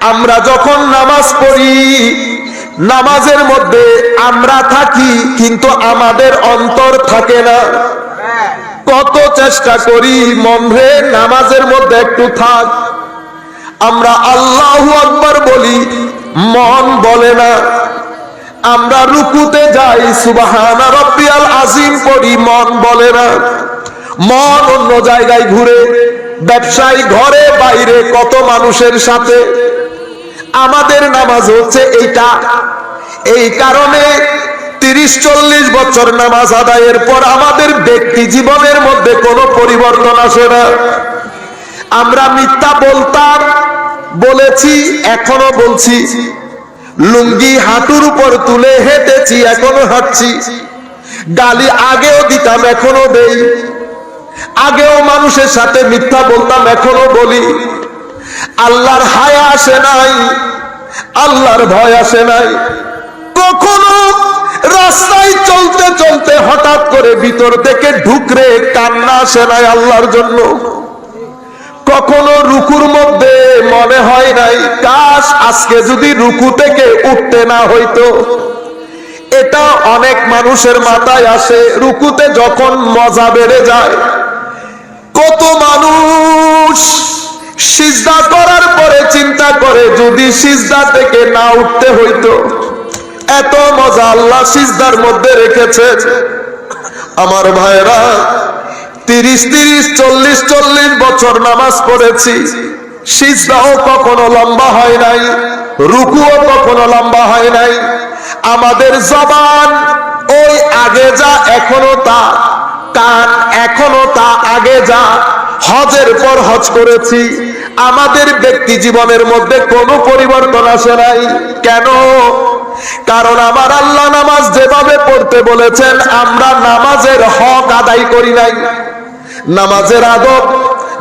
আমরা যখন নামাজ পড়ি, নামাজের মধ্যে আমরা থাকি, কিন্তু আমাদের অন্তর থাকে না। কত চেষ্টা করি, মন রে, নামাজের মধ্যে একটু থাক। আমরা আল্লাহু আকবার বলি, মন বলে না। আমরা রুকুতে যাই, সুবাহানা রব্বিয়াল আজিম পড়ি, মন বলে না। মন অন্য জায়গায় ঘুরে, ব্যবসায়ী ঘরে, বাইরে কত মানুষের সাথে। আমাদের নামাজ হচ্ছে এইটা। এই কারণে তিরিশ চল্লিশ বছর নামাজ আদায়ের পর আমাদের ব্যক্তি জীবনের মধ্যে কোনো পরিবর্তন আসে না। আমরা মিথ্যা বলতাম, বলেছি, এখনও বলছি। লুঙ্গি হাঁটুর উপর তুলে হেঁটেছি, এখনও হাঁটছি। গালি আগেও দিতাম, এখনও দেই। আগেও মানুষের সাথে মিথ্যা বলতাম, এখনও বলি। আল্লাহর হায়া আসে নাই, আল্লাহর ভয় আসে নাই। কখনো রাস্তায় চলতে চলতে হঠাৎ করে ভিতর থেকে ঢুকরে কান্না আসে নাই আল্লাহর জন্য। কখনো রুকুর মধ্যে মনে হয় নাই, কাশ, আজকে যদি রুকু থেকে উঠতে না হইতো। এটা অনেক মানুষের মাথায় আসে, রুকুতে যখন মজা বেড়ে যায়, কত মানুষ সিজদা করার পরে চিন্তা করে, যদি সিজদা থেকে না উঠতে হইতো, এত মজা আল্লাহ সিজদার মধ্যে রেখেছে। আমার ভাইরা তিরিশ তিরিশ, চল্লিশ চল্লিশ বছর নামাজ পড়েছি, সিজদাও কখনো লম্বা হয় নাই, রুকুও কখনো লম্বা হয় নাই। আমাদের জবান ওই আগে যা, এখনও তা। কান এখনও তা আগে যা। হজের পর হজ করেছি। আমাদের ব্যক্তি জীবনের মধ্যে কোনো পরিবর্তন আসে নাই। কেন? কারণ আমার আল্লাহ নামাজ যেভাবে পড়তে বলেছেন, আমরা নামাজের হক আদায় করি নাই। নামাজের আদব,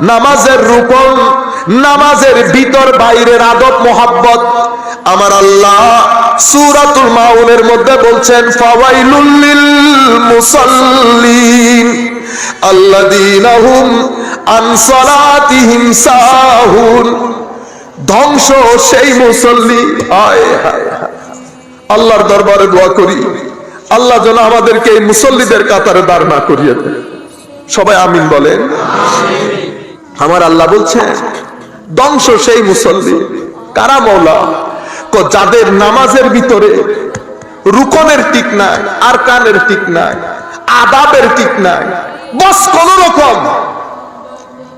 নামাজের রূপন নামাজের ভিতর বাইরের আদব, মোহাব্বত। আমার আল্লাহ সুরাতুল মাউনের মধ্যে বলছেন, ফাওয়াইলুল লিল মুসাল্লিন। ধ্বংস সেই মুসল্লি। আল্লাহর দরবারে দোয়া করি। আল্লাহ যেন আমাদেরকে এই মুসল্লিদের কাতারে দাঁড় না করিয়ে দেয়। সবাই আমিন বলেন। আমার আল্লাহ বলছেন ধ্বংস সেই মুসল্লি। কারা মৌলা? যাদের নামাজের ভিতরে রুকনের ঠিক নাই আর কানের ঠিক নাই, আদাবের ঠিক নাই বস কোন রকম।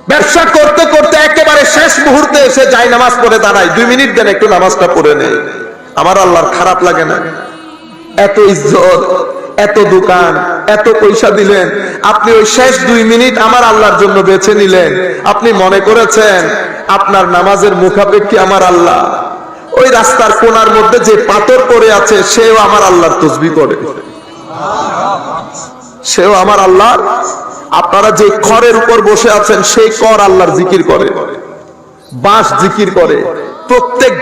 ব্যবসা করতে করতে একেবারে শেষ মুহূর্তে এসে যাই নামাজ পড়ে দাঁড়ায় দুই মিনিট দেন একটু নামাজটা পড়ে নেই। আমার আল্লাহর খারাপ লাগে না। এত ইজ্জত, এত দোকান, এত পয়সা দিলেন। আপনি ওই শেষ দুই মিনিট আমার আল্লাহর জন্য বেছে নিলেন। আপনি মনে করেছেন, আপনার নামাজের মুখাপেক্ষি আমার আল্লাহ। ওই রাস্তার কোনার মধ্যে যে পাথর পড়ে আছে, সেও আমার আল্লাহর তসবি করে। সেও আমার আল্লাহর। আপনারা যে খড়ের উপর বসে আছেন, সেই কর আল্লাহর জিকির করে। বাঁশ জিকির করে। প্রত্যেক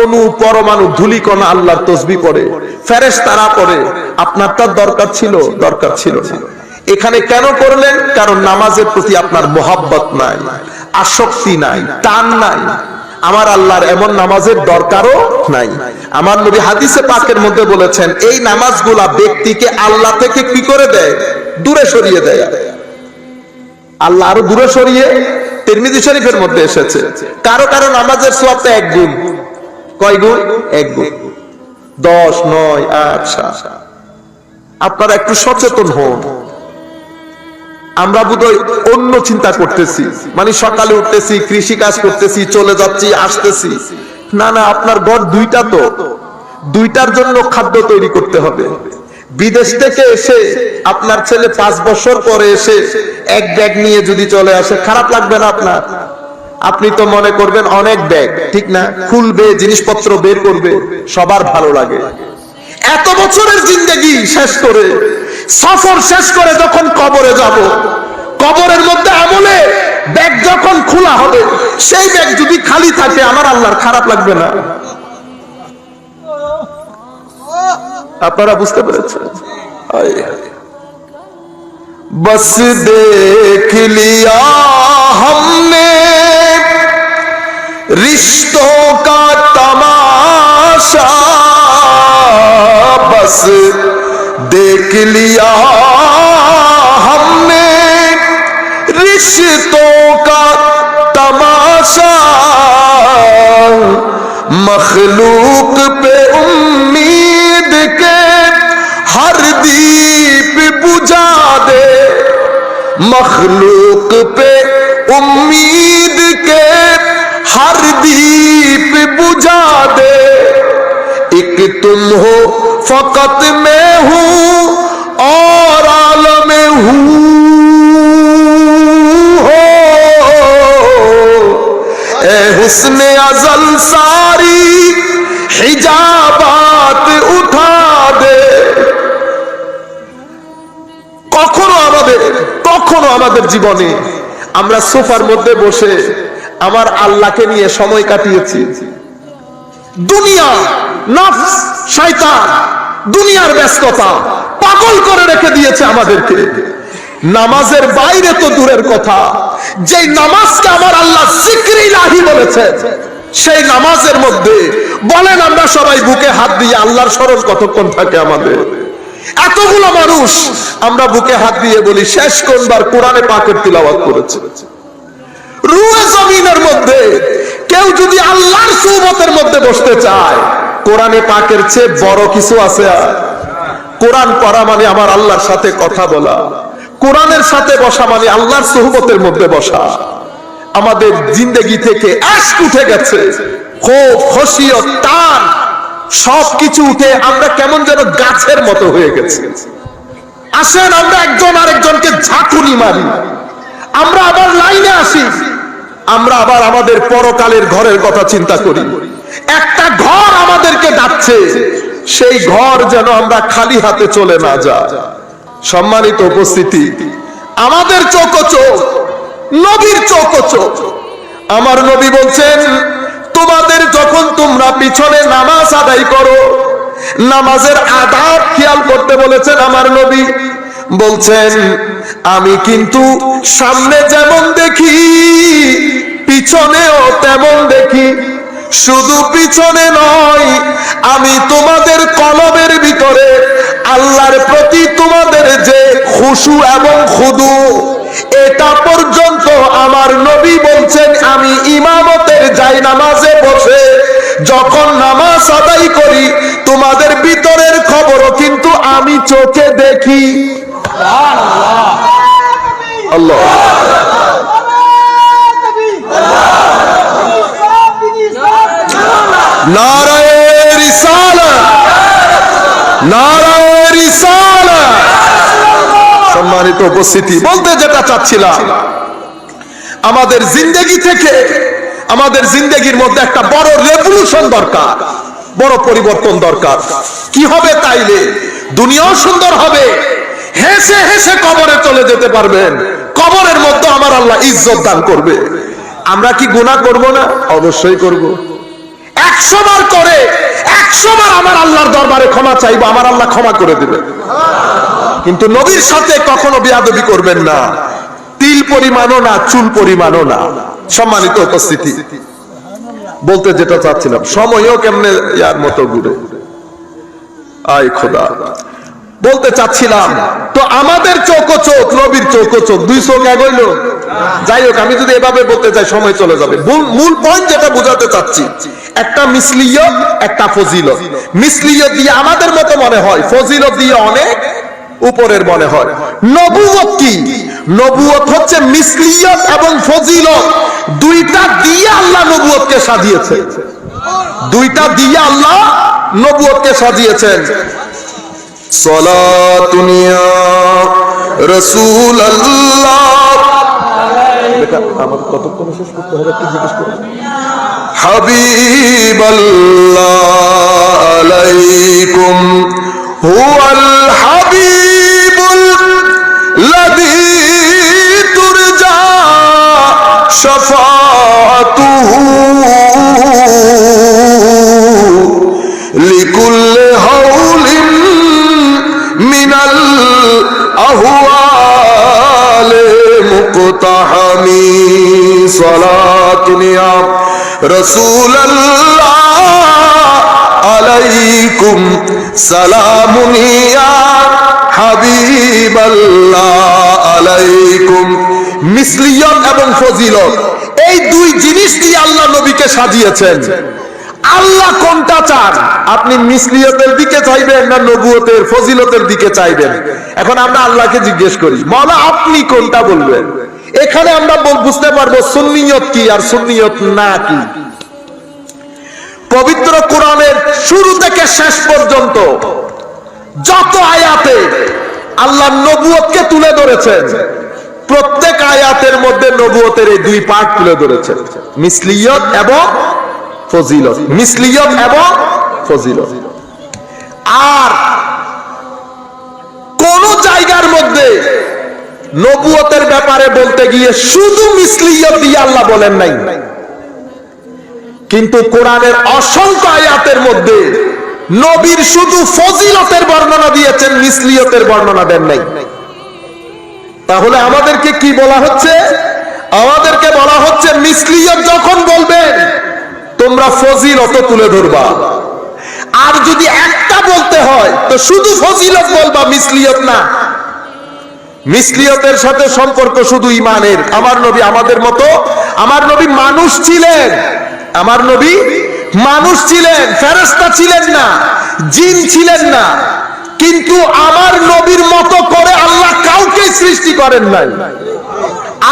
অনু পরমাণু, ধুলিকণা আল্লাহর তসবি পড়ে ফেরেশ তারা পড়ে আপনার তার দরকার ছিল দরকার ছিল এখানে কেন করলেন? কারণ নামাজের প্রতি আপনার মোহাব্বত নাই, আসক্তি নাই, টান নাই। আমার আল্লাহর এমন নামাজের দরকারও নাই। আমার নবী হাদিসে পাকের মধ্যে বলেছেন, এই নামাজগুলা ব্যক্তিকে আল্লাহ থেকে কি করে দেয়? দূরে সরিয়ে দেয়। আল্লাহ আরও দূরে সরিয়ে তিরমিজি শরীফের মধ্যে এসেছে। কারও কারও নামাজের সোয়াবটা এক গুণ। কয় গুণ? এক গুণ। দশ, নয় সাত। আপনারা একটু সচেতন হন। আমরা বোধহয় অন্য চিন্তা করতেছি। মানে সকালে উঠতেছি, কৃষি কাজ করতেছি, চলে যাচ্ছি, আসতেছি। না না, আপনার ঘর দুইটা তো। দুইটার জন্য খাদ্য তৈরি করতে হবে। বিদেশ থেকে এসে আপনার ছেলে পাঁচ বছর পরে এসে এক ব্যাগ নিয়ে যদি চলে আসে, খারাপ লাগবে না আপনার? আপনি তো মনে করবেন অনেক ব্যাগ, ঠিক না? খুলবে, জিনিসপত্র বের করবে, সবার ভালো লাগে। এত বছরের জিন্দগি শেষ করে, সফর শেষ করে যখন কবরে যাব, কবরের মধ্যে আমলে ব্যাগ যখন খোলা হবে, সেই ব্যাগ যদি খালি থাকে, আমার আল্লাহর খারাপ লাগবে না। আপনারা বুঝতে পেরেছেন বস দেখ লিয়া हमने रिश्तों का तमाशा बस देख लिया हमने रिश्तों का तमाशा मखलूक पे उम्मीद मखलूक पे उम्मीद के हर दीप बुझा दे एक तुम हो फकत मैं हूं और आलम हूं हो ए हुस्न अजल सारी हिजाबात उठा দে কখনো আমাদের কখনো আমাদের জীবনে আমরা সোফার মধ্যে বসে আমার আল্লাহকে নিয়ে সময় কাটিয়েছি। দুনিয়া দুনিয়ার ব্যস্ততা পাগল করে রেখে দিয়েছে আমাদেরকে। নামাজের বাইরে তো দূরের কথা। যে নামাজকে আমার আল্লাহ লাহি বলেছে, সেই নামাজের মধ্যে বলেন আমরা সবাই বুকে হাত দিয়ে আল্লাহর স্মরণ কতক্ষণ থাকে আমাদের? এতগুলো মানুষ আমরা বুকে হাত দিয়ে বলি, শেষ কোনবার কোরআনে পাকের তিলাওয়াত করেছে? রুয়ে জমিনের মধ্যে, কেউ যদি আল্লাহর সুবতের মধ্যে বসতে চায়, কোরআনে পাকের চেয়ে বড় কিছু আছে আর? কোরআন পড়া মানে আমার আল্লাহর সাথে কথা বলা। কোরআনের সাথে বসা মানে আল্লাহর সুহবতের মধ্যে বসা। আমাদের জিন্দগি থেকে আশক উঠে গেছে। ক্ষোভ খসিয়ত টান সব কিছু উঠে আমরা কেমন যেন গাছের মতো হয়ে গেছি। আসেন, আমরা একজন আরেকজনকে ঝাঁকুনি মারি। আমরা আবার লাইনে আসি। আমরা আবার আমাদের পরকালের ঘরের কথা চিন্তা করি। একটা ঘর আমাদেরকে ডাকছে। সেই ঘর যেন আমরা খালি হাতে চলে না যা সম্মানিত উপস্থিতি, আমাদের চোখ চোখ, নবীর চোখ চোখ। আমার নবী বলছেন তোমাদের যখন তোমরা পিছনে নামাজ আদায় করো, নামাজের আদাব খেয়াল করতে বলেছেন আমার নবী। বলছেন, আমি কিন্তু সামনে যেমন দেখি, পিছনেও তেমন দেখি। শুধু পিছনে নয়, আমি তোমাদের কলমের ভিতরে আল্লাহর প্রতি তোমাদের যে খুশু এবং খুদু আদায় করি। তোমাদের ভিতরের খবরও কিন্তু আমি চোখে দেখি। সম্মানিত উপস্থিতি, বলতে যেটা চাচ্ছিলাম, আমাদের জিন্দগি থেকে, আমাদের জিন্দগির মধ্যে একটা বড় রেভলিউশন দরকার। বড় পরিবর্তন দরকার। কি হবে তাইলে? দুনিয়াও সুন্দর হবে। হেসে হেসে কবরে চলে যেতে পারবেন। কবরের মধ্যে আমার আল্লাহ ইজ্জত দান করবে। আমরা কি গুণা করব না? অবশ্যই করব। একশো বার করে, একশো বার আমার আল্লাহর দরবারে ক্ষমা চাইব, আমার আল্লাহ ক্ষমা করে দিবে কিন্তু নবীর সাথে কখনো বিয়াদবি করবেন না। তিল পরিমাণও না, চুল পরিমাণও না। সম্মানিত উপস্থিতি। বলতে যেটা চাচ্ছিলাম, সময়ও কেমনে ইয়ার মতো ঘুরে? আয় খোদা। বলতে চাচ্ছিলাম, তো আমাদের চোখ চোখ, নবীর চোখ চোখ, দুই চোখ এক হইল? যাই হোক, আমি যদি এভাবে বলতে চাই সময় চলে যাবে। মূল- পয়েন্ট যেটা বোঝাতে চাচ্ছি, একটা মিসলিয়ত, একটা ফজিলত। মিসলিয়ত দিয়ে আমাদের মতো মনে হয়, ফজিলত দিয়ে অনেক উপরের মনে হয়। নবুয়ত কি? নবুয়ত হচ্ছে মিসলিয়ত এবং ফজিলত। দুইটা দিয়ে আল্লাহ নবুয়তকে সাজিয়েছে দুইটা দিয়ে আল্লাহ নবুয়তকে সাজিয়েছেন। সলাতুনিয়া আলাইকুম, হুয়াল مقتحم صلاة يا رسول الله عليكم سلام يا حبيب الله عليكم মিসলিয়ত এবং ফজিলত এই দুই জিনিস দিয়ে আল্লাহ নবীকে সাজিয়েছেন আল্লাহ কোনটা চান আপনি মিসলিয়তের দিকে চাইবেন না নবুয়তের ফজিলতের দিকে চাইবেন এখন আমরা আল্লাহকে জিজ্ঞেস করি মৌলা আপনি কোনটা বলবেন এখানে আমরা বুঝতে পারব সুন্নিয়ত কি আর সুন্নিয়ত না কি। পবিত্র কোরআনের শুরু থেকে শেষ পর্যন্ত যত আয়াতে আল্লাহ নবুয়তকে তুলে ধরেছেন, প্রত্যেক আয়াতের মধ্যে নবুয়তের এই দুই পার্ট তুলে ধরেছেন। মিসলিয়ত এবং ফজিলত। মিসলিয়ত এবং ফজিলত। আর নবুয়তের ব্যাপারে বলতে গিয়ে শুধু মিসলিয়ত দিয়ে আল্লাহ বলেন নাই। কিন্তু কোরআনের অসংখ্য আয়াতের মধ্যে নবীর শুধু ফজিলতের বর্ণনা দিয়েছেন, মিসলিয়তের বর্ণনা দেন নাই। তাহলে আমাদেরকে কি বলা হচ্ছে? আমাদেরকে বলা হচ্ছে মিসলিয়ত যখন বলবেন তোমরা ফজিলত তুলে ধরবা। আর যদি একটা বলতে হয়, তো শুধু ফজিলত বলবা, মিসলিয়ত না। মিসলিয়তের সাথে সম্পর্ক শুধু ইমানের। আমার নবী আমাদের মতো, আমার নবী মানুষ ছিলেন। আমার নবী মানুষ ছিলেন ফেরেস্তা ছিলেন না, জিন ছিলেন না। কিন্তু আমার নবীর মতো করে আল্লাহ কাউকে সৃষ্টি করেন নাই।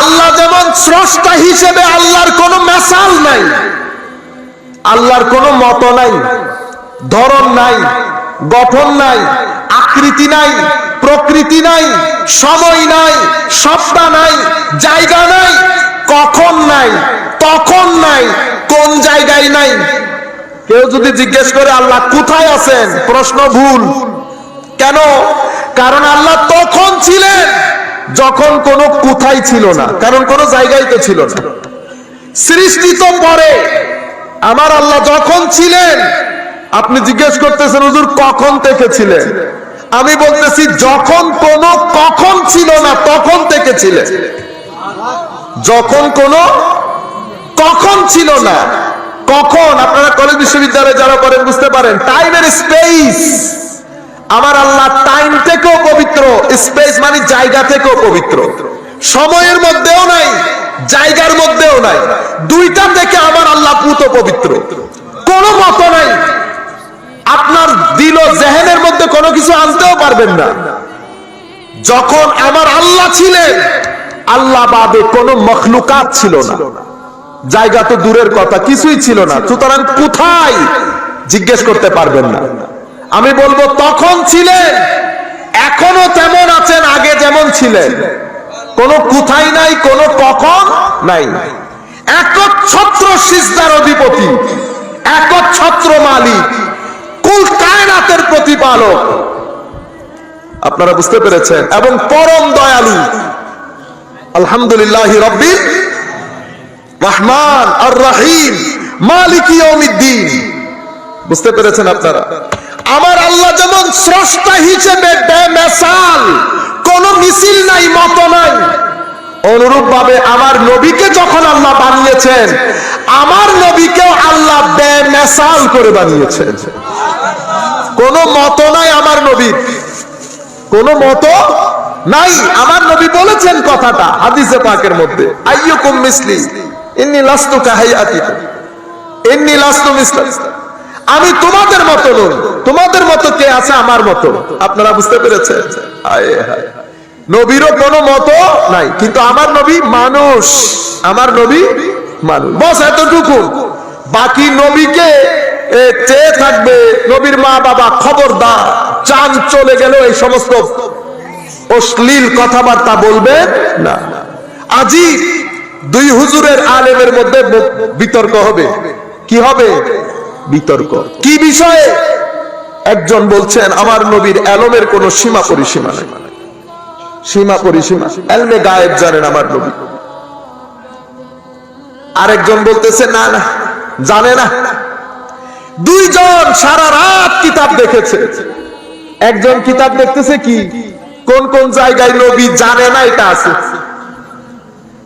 আল্লাহ যেমন স্রষ্টা হিসেবে আল্লাহর কোনো মেসাল নাই, আল্লাহর কোনো মত নাই, ধরন নাই, গঠন নাই, আকৃতি নাই প্রকৃতি নাই, সময় নাই সত্তা নাই, জায়গা নাই, কখন নাই, তখন নাই, কোন জায়গায় নাই। কেউ যদি জিজ্ঞেস করে, আল্লাহ কোথায় আছেন? প্রশ্ন ভুল। কেন? কারণ আল্লাহ তখন ছিলেন, যখন কোনো কোথায় ছিল না, কারণ কোনো জায়গায় তো ছিল না। সৃষ্টি তো পরে। আমার আল্লাহ যখন ছিলেন, আপনি জিজ্ঞেস করতেছেন, হুজুর, কখন থেকে ছিলেন? আমি বলতেছি, যখন কোন কখন ছিল না, তখন থেকে ছিলেন যখন কোন কখন ছিল না। কখন? আপনারা কলেজ বিশ্ববিদ্যালয়ে যারা করেন বুঝতে পারেন টাইমের স্পেস আমার আল্লাহ টাইম থেকেও পবিত্র স্পেস মানে জায়গা থেকেও পবিত্র। সময়ের মধ্যেও নাই, জায়গার মধ্যেও নাই। দুইটা থেকে আমার আল্লাহ পুত পবিত্র। কোনো মত নাই। আপনার দিল জেহেনের মধ্যে কোনো কিছু আনতেও পারবেন না। যখন আমার আল্লাহ ছিলেন আল্লাহ বাদে কোনো মখলুকাত ছিল না। জায়গা তো দূরের কথা, কিছুই ছিল না। সুতরাং কোথায় জিজ্ঞেস করতে পারবেন না। আমি বলব, তখন ছিলেন, এখনও তেমন আছেন, আগে যেমন ছিলেন। কোনো কোথায় নাই, কোনো কখন নাই। একচ্ছত্র সিজদার অধিপতি, একচ্ছত্র মালিক। কুল কায়নাতের প্রতিপালক। আপনারা বুঝতে পেরেছেন? এবং পরম দয়ালু, আলহামদুলিল্লাহ রব্বিল রহমান আর রাহিম, মালিক বুঝতে পেরেছেন আপনারা? আমার আল্লাহ যেমন স্রষ্টা হিসেবে বেমেসাল, কোন মিছিল নাই, মত নাই। অনুরূপ ভাবে আমার নবীকে যখন আল্লাহ বানিয়েছেন, আমার নবীকেও আল্লাহ বেমেসাল করে বানিয়েছেন। কোন মত নাই আমার নবীর কোন মত নাই আমার নবী বলেছেন কথাটা হাদিসে পাকের মধ্যে। আইয়ুকুম মিসলি, ইন্নি লাস্তু ইন্নি লাস্তু আমি তোমাদের মতো নই, তোমাদের কে আছে আমার মতো। আপনারা বুঝতে পেরেছেন? নবীরও কোনো মতো নাই, কিন্তু আমার নবী মানুষ। আমার নবী মানুষ। বস, এতটুকু। বাকি নবীকে চেয়ে থাকবে নবীর মা বাবা খবরদার। চান চলে গেল এই সমস্ত অশ্লীল কথাবার্তা বলবেন না। আজি দুই হুজুরের আলেমের মধ্যে বিতর্ক হবে। কি হবে? বিতর্ক। কি বিষয়ে? একজন বলছেন, আমার নবীর এলমের কোনো সীমা পরিসীমা নেই। সীমা পরিসীমা। এলমে গায়েব জানেন আমার নবী। আরেকজন বলতেছে, না না, জানে না। দুইজন সারা রাত কিতাব দেখেছে। একজন কিতাব দেখতেছে কি? কোন কোন জায়গায় নবী জানে না এটা আছে।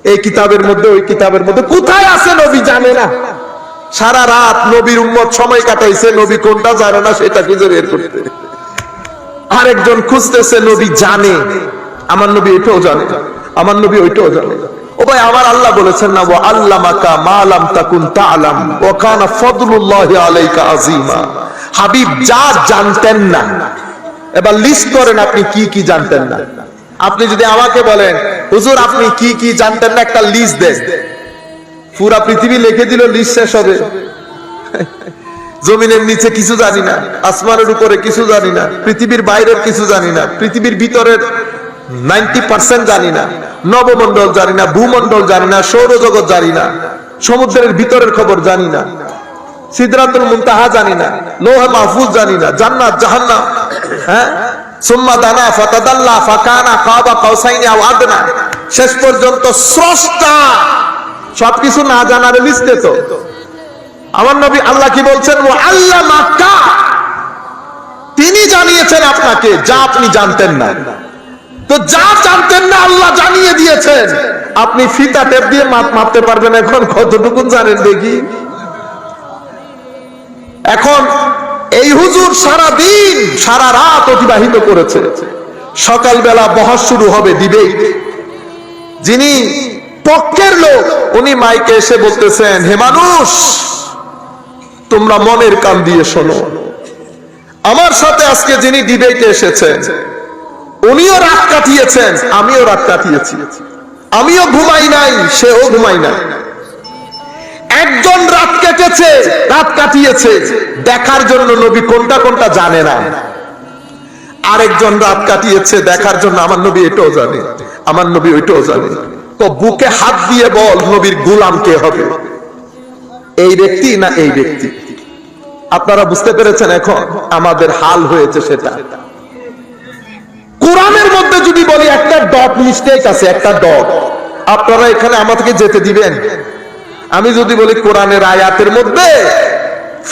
এই কিতাবের মধ্যে, ওই কিতাবের মধ্যে কোথায় আছে নবী জানে না। সারা রাত নবীর উম্মত সময় কাটাইছে, নবী কোনটা জানে না সেটা খুঁজে বের করতে। আরেকজন খুঁজতেছে, নবী জানে। আমার নবী এটাও জানে। আমার নবী ওইটাও জানে। ভাই আমার আল্লাহ বলেছেন না ও মালাম তাকুন ওয়া কানা আলাইকা হাবিব যা জানতেন না। এবার লিস্ট করেন আপনি কি কি জানতেন না। আপনি যদি আমাকে বলেন, হুজুর, আপনি কি কি জানতেন না, একটা লিস্ট দেন। পুরা পৃথিবী লিখে দিল লিস্ট শেষ হবে। জমিনের নিচে কিছু জানি না, আসমানের উপরে কিছু জানি না, পৃথিবীর বাইরের কিছু জানি না, পৃথিবীর ভিতরের নাইনটি পার্সেন্ট জানি না নবমন্ডল জানি না ভূমন্ডল জানি না, সৌরজগৎ জানি না, সমুদ্রের ভিতরের খবর জানি না জানি না, লোহা মাহফুজ জানি না হ্যাঁ? সুম্মা দানা ফাতাদাল্লা ফাকানা কাবা কাউসাইনি শেষ পর্যন্ত স্রষ্টা। সবকিছু না জানার লিস্টে তো। আমার নবী আল্লাহ কি বলছেন? ও আল্লাহ মাক্কা তিনি জানিয়েছেন আপনাকে, যা আপনি জানতেন না। তো যা জানতেন না আল্লাহ জানিয়ে দিয়েছেন। আপনি ফিতা টেপ দিয়ে মাপ মাপতে পারবেন এখন, কতটুকু জানেন দেখি? এখন এই হুজুর সারা দিন সারা রাত অতিবাহিত করেছে। সকালবেলা বহস শুরু হবে দিবেই। যিনি পক্ষের লোক, উনি মাইকে এসে বলতেছেন, হে মানুষ, তোমরা মনের কান দিয়ে শোনো। আমার সাথে আজকে যিনি ডিবেটে এসেছেন উনিও রাত কাটিয়েছেন, আমিও রাত কাটিয়েছি। আমিও ঘুমাই নাই, সেও ঘুমাই নাই। একজন রাত কেটেছে, রাত কাটিয়েছে। দেখার জন্য নবী কোনটা কোনটা জানে না। আরেকজন রাত কাটিয়েছে, দেখার জন্য আমার নবী এটাও জানে, আমার নবী ওইটাও জানে। তো বুকে হাত দিয়ে বল, নবীর গুলাম কে হবে? এই ব্যক্তি না এই ব্যক্তি? আপনারা বুঝতে পেরেছেন এখন, আমাদের হাল হয়েছে সেটা। কোরআনের মধ্যে যদি বলি একটা ডট মিস্টেক আছে, একটা ডট। আপনারা এখানে আমাদেরকে যেতে দিবেন। আমি যদি বলি কোরআনের আয়াতের মধ্যে,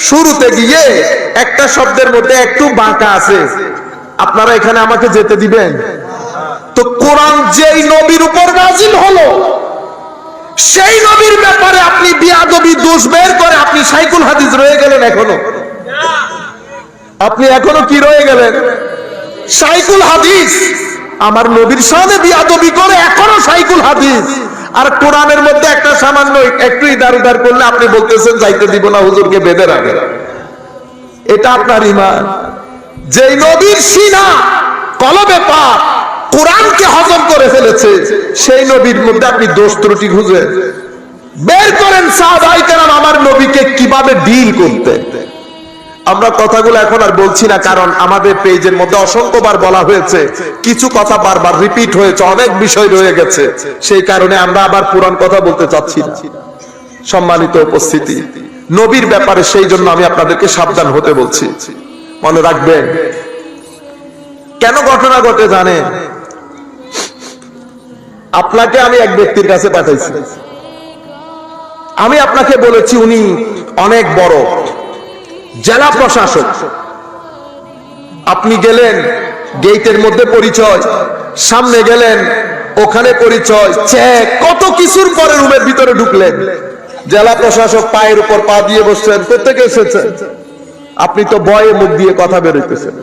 শুরুতে গিয়ে একটা শব্দের মধ্যে একটু বাঁকা আছে, আপনারা এখানে আমাকে যেতে দিবেন। তো কোরআন যেই নবীর উপর নাজিল হলো, সেই নবীর ব্যাপারে আপনি বিয়াদবি, দোষ বের করে আপনি সাইকুল হাদিস রয়ে গেলেন এখনও। আপনি এখনও কি রয়ে গেলেন? সাইকুল হাদিস। আমার নবীর সামনে বিয়াদবি করে এখনও সাইকুল হাদিস। আর কোরআনের মধ্যে একটা সামান্য একটু ইদার উদার করলে আপনি বলতেছেন, যাইতে দিব না, হুজুরকে বেঁধে রাখে। এটা আপনার ইমান যেই নবীর সিনা কলবে পা কোরআনকে হজম করে ফেলেছে, সেই নবীর মধ্যে আপনি দোষ ত্রুটি খুঁজে বের করেন সাহাবাই কেরাম, আমার নবীকে কীভাবে ডিল করতে? আমরা কথাগুলো এখন আর বলছি না, কারণ আমাদের পেজের মধ্যে অসংখ্যবার বলা হয়েছে। কিছু কথা বারবার রিপিট হয়েছে, অনেক বিষয় রয়ে গেছে। সেই কারণে আমরা আবার পুরান কথা বলতে চাচ্ছি না। সম্মানিত উপস্থিতি, নবীর ব্যাপারে সেই জন্য আমি আপনাদেরকে সাবধান হতে বলছি। মনে রাখবেন, কেন ঘটনা ঘটে জানেন? আপনাকে আমি এক ব্যক্তির কাছে পাঠাইছি। আমি আপনাকে বলেছি, উনি অনেক বড়। জেলা প্রশাসক, আপনি গেলেন গেটের মধ্যে পরিচয়, সামনে গেলেন, ওখানে পরিচয়, চেক, কত কিছুর পরে রুমের ভিতরে ঢুকলেন। জেলা প্রশাসক পায়ের উপর পা দিয়ে বসছেন প্রত্যেকে এসেছেন? আপনি তো বয়ে মুখ দিয়ে কথা বেরোইতেছেন।